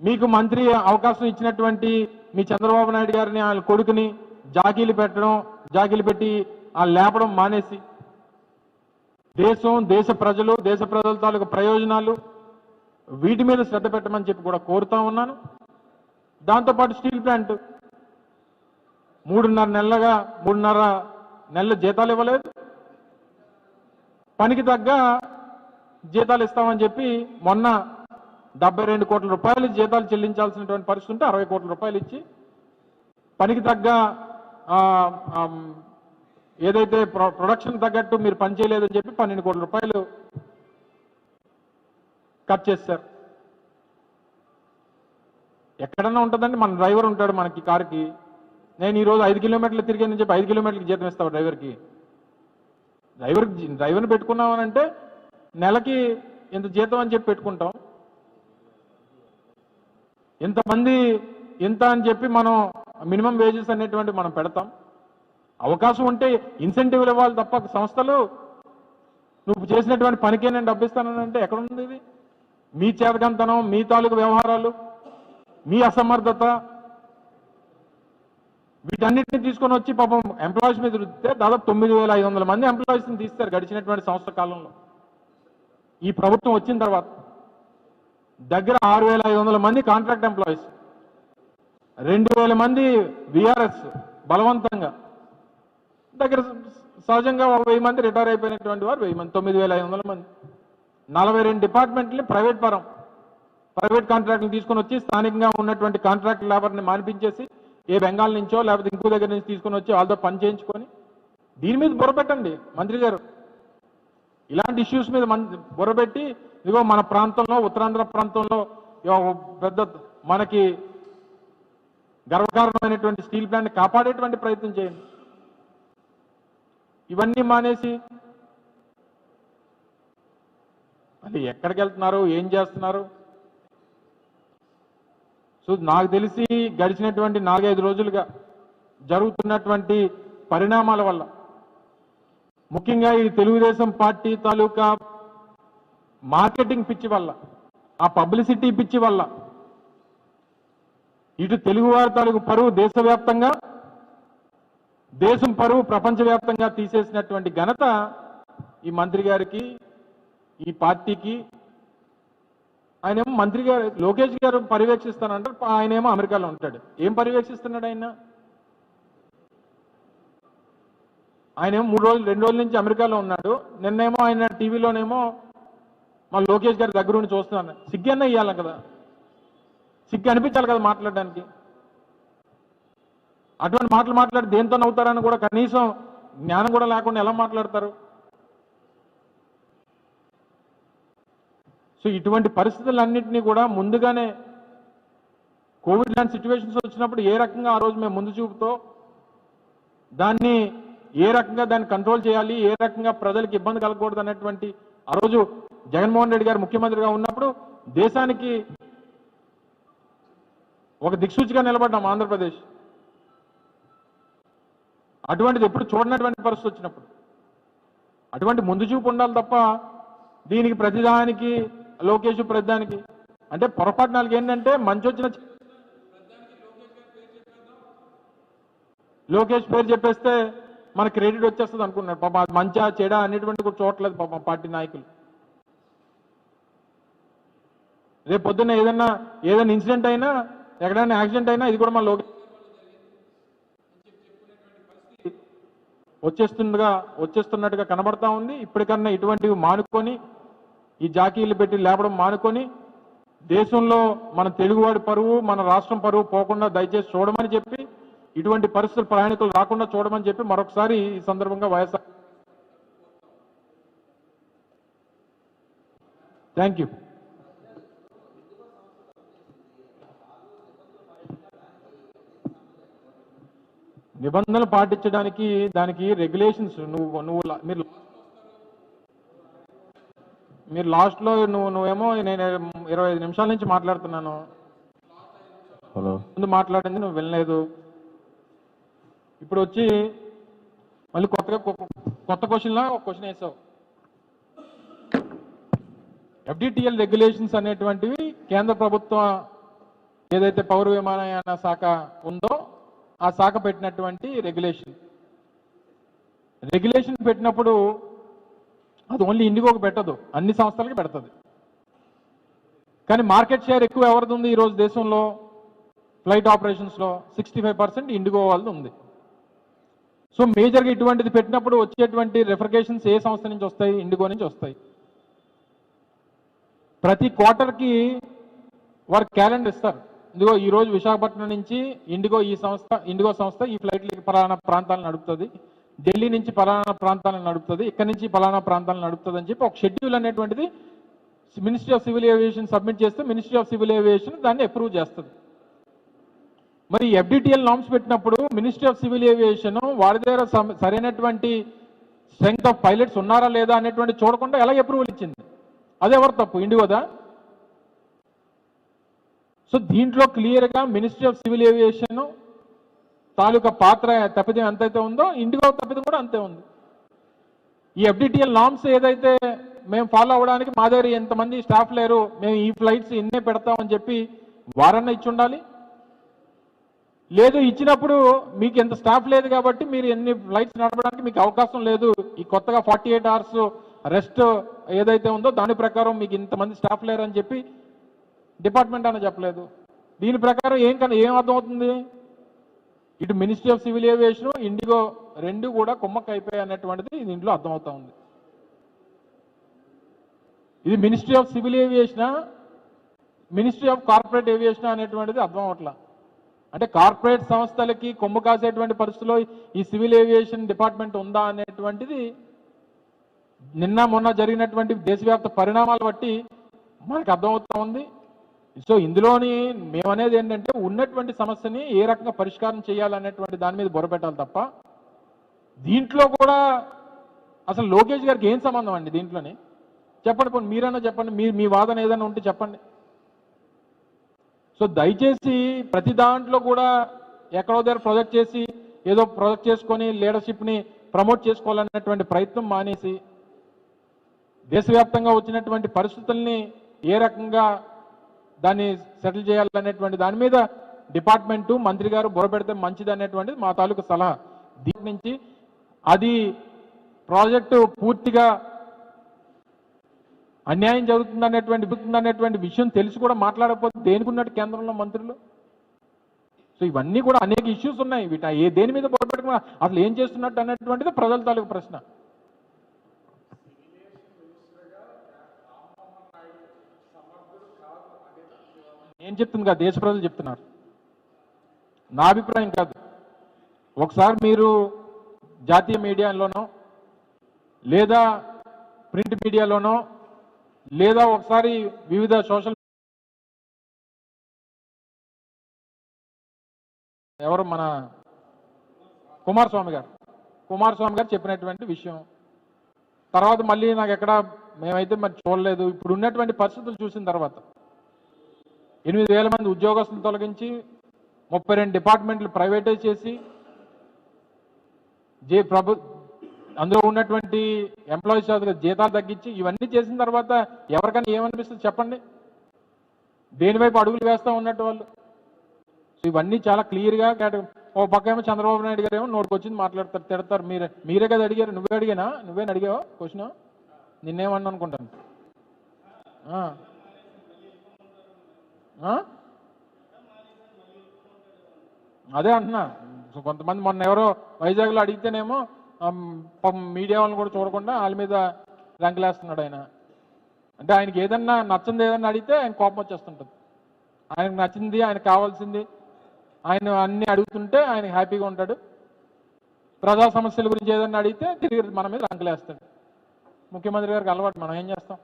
మీకు మంత్రి అవకాశం ఇచ్చినటువంటి మీ చంద్రబాబు నాయుడు గారిని వాళ్ళ కొడుకుని జాకీలు పెట్టడం జాకీలు పెట్టి ఆ లేపడం మానేసి దేశం దేశ ప్రజలు దేశ ప్రజల తాలూకు ప్రయోజనాలు వీటి మీద శ్రద్ధ పెట్టమని చెప్పి కూడా కోరుతా ఉన్నాను. దాంతోపాటు స్టీల్ ప్లాంట్ మూడున్నర నెలలుగా మూడున్నర నెలల జీతాలు ఇవ్వలేదు. పనికి తగ్గ జీతాలు ఇస్తామని చెప్పి మొన్న డెబ్బై రెండు కోట్ల రూపాయలు జీతాలు చెల్లించాల్సినటువంటి పరిస్థితి ఉంటే అరవై కోట్ల రూపాయలు ఇచ్చి పనికి తగ్గ ఏదైతే ప్రొ- ప్రొడక్షన్ తగ్గట్టు మీరు పనిచేయలేదని చెప్పి పన్నెండు కోట్ల రూపాయలు కట్ చేశారు. ఎక్కడన్నా ఉంటుందండి మన డ్రైవర్ ఉంటాడు మనకి కారుకి. నేను ఈరోజు ఐదు కిలోమీటర్లు తిరిగానని చెప్పి ఐదు కిలోమీటర్లకి జీతం ఇస్తావు డ్రైవర్కి. డ్రైవర్ డ్రైవర్ని పెట్టుకున్నామనంటే నెలకి ఇంత జీతం అని చెప్పి పెట్టుకుంటాం. ఇంతమంది ఇంత అని చెప్పి మనం మినిమం వేజెస్ అనేటువంటి మనం పెడతాం. అవకాశం ఉంటే ఇన్సెంటివ్లు ఇవ్వాలి తప్ప సంస్థలు నువ్వు చేసినటువంటి పనికే నేను డబ్బిస్తానని అంటే ఎక్కడుంది ఇది? మీ చేతకంతనం మీ తాలూకు వ్యవహారాలు మీ అసమర్థత వీటన్నిటిని తీసుకొని వచ్చి పాపం ఎంప్లాయీస్ మీద రుద్దితే దాదాపు తొమ్మిది వేల ఐదు వందల మంది ఎంప్లాయీస్ని తీస్తారు గడిచినటువంటి సంవత్సర కాలంలో. ఈ ప్రభుత్వం వచ్చిన తర్వాత దగ్గర ఆరు వేల ఐదు వందల మంది కాంట్రాక్ట్ ఎంప్లాయీస్ రెండు వేల మంది విఆర్ఎస్ బలవంతంగా. దగ్గర సహజంగా వెయ్యి మంది రిటైర్ అయిపోయినటువంటి వారు వెయ్యి మంది తొమ్మిది వేల ఐదు వందల మంది. నలభై రెండు డిపార్ట్మెంట్ని ప్రైవేట్ పరం ప్రైవేట్ కాంట్రాక్ట్ని తీసుకొని వచ్చి స్థానికంగా ఉన్నటువంటి కాంట్రాక్ట్ లేబర్ని మానిపించేసి ఏ బెంగాల్ నుంచో లేకపోతే ఇంకో దగ్గర నుంచి తీసుకొని వచ్చి వాళ్ళతో పని చేయించుకొని దీని మీద బుర్రపెట్టండి మంత్రి గారు. ఇలాంటి ఇష్యూస్ మీద మన బొరబెట్టి ఇదిగో మన ప్రాంతంలో ఉత్తరాంధ్ర ప్రాంతంలో పెద్ద మనకి గర్వకారణమైనటువంటి స్టీల్ ప్లాంట్ కాపాడేటువంటి ప్రయత్నం చేయండి. ఇవన్నీ మానేసి అది ఎక్కడికి వెళ్తున్నారు ఏం చేస్తున్నారు? సో నాకు తెలిసి గడిచినటువంటి నాలుగైదు రోజులుగా జరుగుతున్నటువంటి పరిణామాల వల్ల ముఖ్యంగా ఈ తెలుగుదేశం పార్టీ తాలూకా మార్కెటింగ్ పిచ్చి వల్ల ఆ పబ్లిసిటీ పిచ్చి వల్ల ఇటు తెలుగువారి తాలూకు పరువు దేశవ్యాప్తంగా దేశం పరువు ప్రపంచవ్యాప్తంగా తీసేసినటువంటి ఘనత ఈ మంత్రి గారికి ఈ పార్టీకి. ఆయనేమో మంత్రి గారు లోకేష్ గారు పర్యవేక్షిస్తానంటారు ఆయనేమో అమెరికాలో ఉంటాడు. ఏం పర్యవేక్షిస్తున్నాడు ఆయన? ఆయనేమో మూడు రోజులు రెండు రోజుల నుంచి అమెరికాలో ఉన్నాడు. నిన్నేమో ఆయన టీవీలోనేమో మా లోకేష్ గారి దగ్గర ఉండి చూస్తున్నాను. సిగ్గన్న ఇవ్వాలి కదా. సిగ్గు అనిపించాలి కదా మాట్లాడడానికి. అటువంటి మాటలు మాట్లాడి దేంతో నవ్వుతారని కూడా కనీసం జ్ఞానం కూడా లేకుండా ఎలా మాట్లాడతారు? సో ఇటువంటి పరిస్థితులన్నింటినీ కూడా ముందుగానే కోవిడ్ లాంటి సిచ్యువేషన్స్ వచ్చినప్పుడు ఏ రకంగా ఆ రోజు మేము ముందు చూపుతో దాన్ని ఏ రకంగా దాన్ని కంట్రోల్ చేయాలి ఏ రకంగా ప్రజలకు ఇబ్బంది కలగకూడదు అనేటువంటి ఆ రోజు జగన్మోహన్ రెడ్డి గారు ముఖ్యమంత్రిగా ఉన్నప్పుడు దేశానికి ఒక దిక్సూచిగా నిలబడ్డాం ఆంధ్రప్రదేశ్. అటువంటిది ఎప్పుడు చూడనటువంటి పరిస్థితి వచ్చినప్పుడు. అటువంటి ముందు చూపు ఉండాలి తప్ప దీనికి ప్రతిదానికి లోకేష్ ప్రతిదానికి అంటే పొరపాటు నాలుగు ఏంటంటే మంచి వచ్చిన లోకేష్ పేరు చెప్పేస్తే మన క్రెడిట్ వచ్చేస్తుంది అనుకున్నాడు పాప అది మంచా చెడా అనేటువంటి కూడా చూడట్లేదు పాప పార్టీ నాయకులు. రేపు పొద్దున్న ఏదన్నా ఏదైనా ఇన్సిడెంట్ అయినా ఎక్కడైనా యాక్సిడెంట్ అయినా ఇది కూడా మన లోకేష్ వచ్చేస్తుండగా వచ్చేస్తున్నట్టుగా కనబడతా ఉంది. ఇప్పటికన్నా ఇటువంటివి మానుకొని ఈ జాకీలు పెట్టి లేపడం మానుకొని దేశంలో మన తెలుగువాడి పరువు మన రాష్ట్రం పరువు పోకుండా దయచేసి చూడమని చెప్పి ఇటువంటి పరిస్థితులు ప్రయాణికులు రాకుండా చూడమని చెప్పి మరొకసారి ఈ సందర్భంగా వైఎస్ఆర్ థ్యాంక్ యూ నిబంధనలు పాటించడానికి దానికి రెగ్యులేషన్స్ నువ్వు నువ్వు మీరు మీరు లాస్ట్లో నువ్వు నువ్వేమో నేను ఇరవై ఐదు నిమిషాల నుంచి మాట్లాడుతున్నాను. హలో. ముందు మాట్లాడింది నువ్వు వినలేదు. ఇప్పుడు వచ్చి మళ్ళీ కొత్తగా కొత్త క్వశ్చన్లా ఒక క్వశ్చన్ వేసావు. ఎఫ్డిటిఎల్ రెగ్యులేషన్స్ అనేటువంటివి కేంద్ర ప్రభుత్వం ఏదైతే పౌర విమానయాన శాఖ ఉందో ఆ శాఖ పెట్టినటువంటి రెగ్యులేషన్ రెగ్యులేషన్ పెట్టినప్పుడు అది ఓన్లీ ఇండిగోకి పెట్టదు అన్ని సంస్థలకి పెడుతుంది. కానీ మార్కెట్ షేర్ ఎక్కువ ఎవరిది ఉంది ఈరోజు దేశంలో? ఫ్లైట్ ఆపరేషన్స్లో సిక్స్టీ ఫైవ్ పర్సెంట్ ఇండిగో వాళ్ళది ఉంది. సో మేజర్గా ఇటువంటిది పెట్టినప్పుడు వచ్చేటువంటి రెఫరికేషన్స్ ఏ సంస్థ నుంచి వస్తాయి? ఇండిగో నుంచి వస్తాయి. ప్రతి క్వార్టర్కి వారు క్యాలెండర్ ఇస్తారు. ఇదిగో ఈ రోజు విశాఖపట్నం నుంచి ఇండిగో ఈ సంస్థ ఇండిగో సంస్థ ఈ ఫ్లైట్లకి పలానా ప్రాంతాలను నడుపుతుంది. ఢిల్లీ నుంచి పలానా ప్రాంతాలను నడుపుతుంది. ఇక్కడ నుంచి పలానా ప్రాంతాలను నడుపుతుంది అని చెప్పి ఒక షెడ్యూల్ అనేటువంటిది ministry of civil aviation submit చేస్తే మినిస్ట్రీ ఆఫ్ సివిల్ ఏవియేషన్ దాన్ని అప్రూవ్ చేస్తుంది. మరి ఎఫ్డిటిఎల్ నామ్స్ పెట్టినప్పుడు మినిస్ట్రీ ఆఫ్ సివిల్ ఏవియేషన్ వారి దగ్గర సరైనటువంటి స్ట్రెంగ్త్ ఆఫ్ పైలట్స్ ఉన్నారా లేదా అనేటువంటి చూడకుండా ఎలా అప్రూవల్ ఇచ్చింది? అది ఎవరు తప్పు? ఇండిగోదా? సో దీంట్లో క్లియర్గా మినిస్ట్రీ ఆఫ్ సివిల్ ఏవియేషన్ తాలూకా పాత్ర తప్పిదం ఎంతైతే ఉందో ఇండిగో తప్పిదం కూడా అంతే ఉంది. ఈ ఎఫ్డిటిఎల్ నామ్స్ ఏదైతే మేము ఫాలో అవ్వడానికి మా దగ్గర ఎంతమంది స్టాఫ్ లేరు మేము ఈ ఫ్లైట్స్ ఇన్నే పెడతామని చెప్పి వారన్నా ఇచ్చి ఉండాలి. లేదు ఇచ్చినప్పుడు మీకు ఎంత స్టాఫ్ లేదు కాబట్టి మీరు ఎన్ని ఫ్లైట్స్ నడపడానికి మీకు అవకాశం లేదు. ఈ కొత్తగా ఫార్టీ ఎయిట్ అవర్స్ రెస్ట్ ఏదైతే ఉందో దాని ప్రకారం మీకు ఇంతమంది స్టాఫ్ లేరని చెప్పి డిపార్ట్మెంట్ అని చెప్పలేదు. దీని ప్రకారం ఏం కన్నా ఏం అర్థమవుతుంది? ఇటు ministry of civil aviation IndiGo రెండు కూడా కుమ్మక్క అయిపోయాయి అనేటువంటిది దీంట్లో అర్థమవుతా ఉంది. ఇది ministry of civil aviation ministry of corporate aviation అనేటువంటిది అర్థం అవట్లా అంటే కార్పొరేట్ సంస్థలకి కొమ్ము కాసేటువంటి పరిస్థితిలో ఈ సివిల్ ఏవియేషన్ డిపార్ట్మెంట్ ఉందా అనేటువంటిది నిన్న మొన్న జరిగినటువంటి దేశవ్యాప్త పరిణామాలు బట్టి మనకు అర్థమవుతా ఉంది. సో ఇందులోని మేమనేది ఏంటంటే ఉన్నటువంటి సమస్యని ఏ రకంగా పరిష్కారం చేయాలనేటువంటి దాని మీద బొరపెట్టాలి తప్ప దీంట్లో కూడా అసలు లోకేష్ గారికి ఏం సంబంధం అండి దీంట్లోని? చెప్పండి పోనీ మీరన్నా చెప్పండి మీ మీ వాదన ఏదైనా ఉంటే చెప్పండి. సో దయచేసి ప్రతి దాంట్లో కూడా ఎక్కడో దగ్గర ప్రొజెక్ట్ చేసి ఏదో ప్రొజెక్ట్ చేసుకొని లీడర్షిప్ని ప్రమోట్ చేసుకోవాలనేటువంటి ప్రయత్నం మానేసి దేశవ్యాప్తంగా వచ్చినటువంటి పరిస్థితుల్ని ఏ రకంగా దాన్ని సెటిల్ చేయాలనేటువంటి దాని మీద డిపార్ట్మెంటు మంత్రి గారు బుర్రపెడితే మంచిది అనేటువంటిది మా తాలూకు సలహా. దీని నుంచి అది ప్రాజెక్టు పూర్తిగా అన్యాయం జరుగుతుందనేటువంటి అనేటువంటి విషయం తెలిసి కూడా మాట్లాడకపోతే దేనికున్నట్టు కేంద్రంలో మంత్రులు? సో ఇవన్నీ కూడా అనేక ఇష్యూస్ ఉన్నాయి. వీటి ఏ దేని మీద బొరపెట్టుకున్నా అసలు ఏం చేస్తున్నట్టు అనేటువంటిది ప్రజల తాలూకు ప్రశ్న. ఏం చెప్తుంది కదా దేశ ప్రజలు చెప్తున్నారు. నా అభిప్రాయం కాదు. ఒకసారి మీరు జాతీయ మీడియాలోనో లేదా ప్రింట్ మీడియాలోనో లేదా ఒకసారి వివిధ సోషల్ ఎవరు మన కుమారస్వామి గారు. కుమారస్వామి గారు చెప్పినటువంటి విషయం. తర్వాత మళ్ళీ నాకు ఎక్కడ మేమైతే మరి చూడలేదు. ఇప్పుడు ఉన్నటువంటి పరిస్థితులు చూసిన తర్వాత ఎనిమిది వేల మంది ఉద్యోగస్తులు తొలగించి ముప్పై రెండు డిపార్ట్మెంట్లు ప్రైవేటైజ్ చేసి జే ప్రభు అందులో ఉన్నటువంటి ఎంప్లాయీస్ జీతాలు తగ్గించి ఇవన్నీ చేసిన తర్వాత ఎవరికైనా ఏమనిపిస్తుంది చెప్పండి? దేనివైపు అడుగులు వేస్తా ఉన్నట్టు వాళ్ళు? సో ఇవన్నీ చాలా క్లియర్గా ఓ పక్క ఏమో చంద్రబాబు నాయుడు గారు ఏమో నోటికి వచ్చింది మాట్లాడతారు తిడతారు. మీరే మీరే కదా అడిగారు. నువ్వే అడిగానా? నువ్వే అడిగావా క్వశ్చన్? నిన్నేమన్నా అనుకుంటాను. ఆ. అదే అంటున్నా. కొంతమంది మొన్న ఎవరో వైజాగ్లో అడిగితేనేమో మీడియా వాళ్ళని కూడా చూడకుండా వాళ్ళ మీద రంగులేస్తున్నాడు ఆయన. అంటే ఆయనకి ఏదన్నా నచ్చింది ఏదన్నా అడిగితే ఆయన కోపం వచ్చేస్తుంటుంది. ఆయనకు నచ్చింది ఆయనకు కావాల్సింది ఆయన అన్ని అడుగుతుంటే ఆయన హ్యాపీగా ఉంటాడు. ప్రజా సమస్యల గురించి ఏదన్నా అడిగితే తిరిగి మన మీద రంగులేస్తాడు. ముఖ్యమంత్రి గారికి అలవాటు మనం ఏం చేస్తాం?